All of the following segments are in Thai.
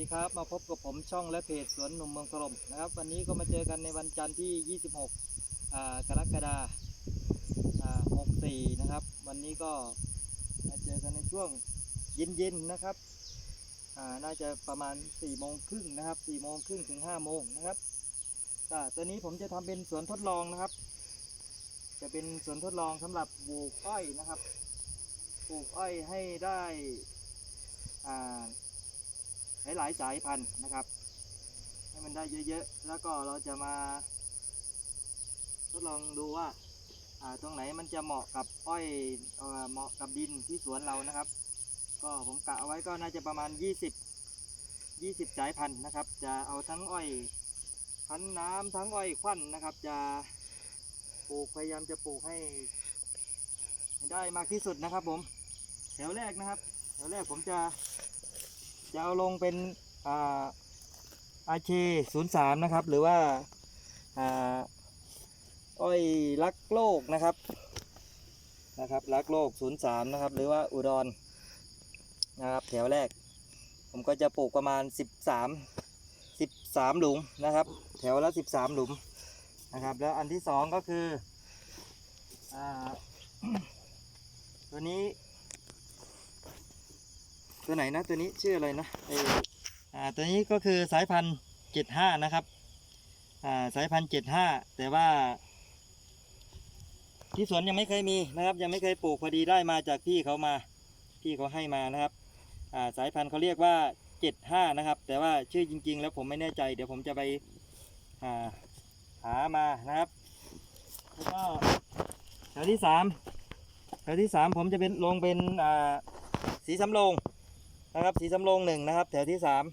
ดีครับมาพบกับผมช่องและเพจสวนหนุ่มเมืองถล่มนะครับ วันนี้ก็มาเจอกันในวันจันทร์ที่ 26 กรกฎาอ่า64 นะครับ วันนี้ก็มาเจอกันในช่วงเย็นๆนะครับน่าจะประมาณ4โมงครึ่งนะครับ4โมงครึ่งถึง5โมงนะครับก็ตัวนี้ผมจะทำเป็นสวนทดลองนะครับ จะเป็นสวนทดลองสำหรับปลูกอ้อยนะครับปลูกอ้อยให้ได้อ่า หลายๆสายพันธุ์นะครับ ให้มันได้เยอะๆ แล้วก็เราจะมา ทดลองดูว่าอ่าตรงไหนมันจะเหมาะกับอ้อยเอ่อเหมาะกับดินที่สวนเรานะครับ ก็ผมกะเอาไว้ก็น่าจะประมาณ 20 20 สายพันธุ์นะครับ จะเอาทั้งอ้อยพันน้ำทั้งอ้อยควันนะครับ จะปลูกพยายามจะปลูกให้ได้มากที่สุดนะครับผมแถวแรกนะครับแถวแรกผมจะ จะเอาลงเป็นอาเคศูนย์สามนะครับ หรือว่าอ่าอ้อยรักโลกนะครับนะครับรักโลกศูนย์สามนะครับ หรือว่าอุดรนะครับ แถวแรก ผมก็จะปลูกประมาณสิบสามสิบสามหลุมนะครับ แถวละสิบสามหลุมนะครับ แล้วอันที่สองก็คืออ่าตัวนี้ ตัวไหนนะตัวนี้ชื่ออะไรนะเอออ่าตัวนี้ก็คือสายพันธุ์เจ็ดห้านะครับอ่าสายพันธุ์เจ็ดห้าแต่ว่า ที่สวนยังไม่เคยมีนะครับ ยังไม่เคยปลูกพอดีได้มาจากพี่เขามาพี่เขาให้มานะครับอ่าสายพันธุ์เขาเรียกว่าเจ็ดห้านะครับ แต่ว่าชื่อจริง ๆ แล้วผมไม่แน่ใจ เดี๋ยวผมจะไปอ่าหามานะครับแล้วก็แถวที่สามแถวที่สามผมจะเป็นลงเป็นอ่าสีสำโรง นะครับ สีสำโรงหนึ่งนะครับ แถวที่สาม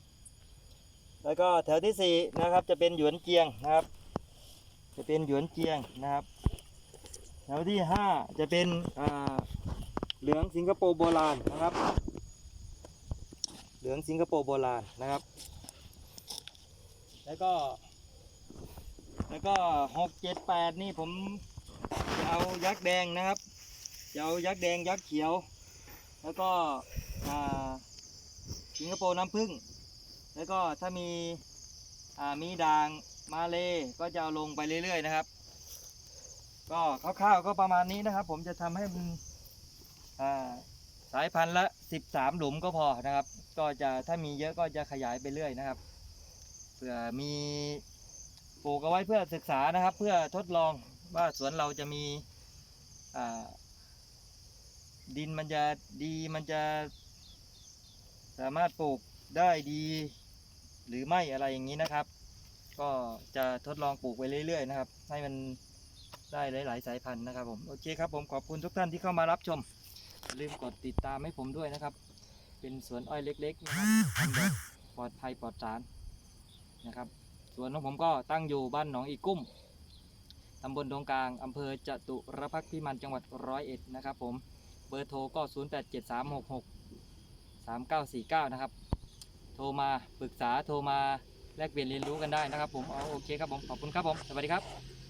แล้วก็แถวที่สี่นะครับ จะเป็นหยวนเจียงนะครับ จะเป็นหยวนเจียงนะครับ แถวที่ห้าจะเป็นอ่าเหลืองสิงคโปร์โบราณนะครับ เหลืองสิงคโปร์โบราณนะครับ แล้วก็ แล้วก็หกเจ็ดแปดนี่ผมจะเอายักษ์แดงนะครับจะเอายักษ์แดงยักษ์เขียว แล้วก็อ่า สิงคโปร์น้ำผึ้งแล้วก็ถ้ามีมีด่างมาเลก็จะเอาลงไปเรื่อย ๆ นะครับ ก็คร่าวๆก็ประมาณนี้นะครับ ผมจะทำให้มันสายพันธุ์ละ 13 หลุมก็พอนะครับ ก็จะถ้ามีเยอะก็จะขยายไปเรื่อยนะครับเผื่อมีปลูกเอาไว้เพื่อศึกษานะครับ เพื่อทดลองว่าสวนเราจะมีดินมันจะดีมันจะ สามารถปลูกได้ดี หรือไม่อะไรอย่างนี้นะครับ ก็จะทดลองปลูกไปเรื่อยๆนะครับ ให้มันได้หลาย ๆ สายพันธุ์นะครับผมโอเคครับผมขอบคุณทุกท่านที่เข้ามารับชมอย่าลืมกดติดตามให้ผมด้วยนะครับ เป็นสวนอ้อยเล็กๆนะครับทำแบบปลอดภัยปลอดสารนะครับสวนของผมก็ตั้งอยู่บ้านหนองอีกุ้มตำบลดงกลางอำเภอจตุรพักษ์พิมานจังหวัดร้อยเอ็ดนะครับผมเบอร์โทรก็ 087366 3949 นะครับ โทรมาปรึกษาโทรมาแลกเปลี่ยนเรียนรู้กันได้นะครับผมเอาโอเคครับผมขอบคุณครับผมสวัสดีครับ